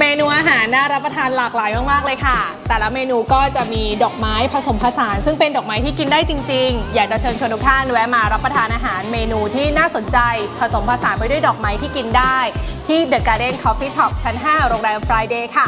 เมนูอาหารน่ารับประทานหลากหลายมาก ๆ เลยค่ะ แต่ละเมนูก็จะมีดอกไม้ผสมผสาน ซึ่งเป็นดอกไม้ที่กินได้จริง ๆ อยากจะเชิญชวนทุกท่านแวะมารับประทานอาหารเมนูที่น่าสนใจผสมผสานไปด้วยดอกไม้ที่กินได้ ที่ The Garden Coffee Shop ชั้น 5 โรงแรม Friday ค่ะ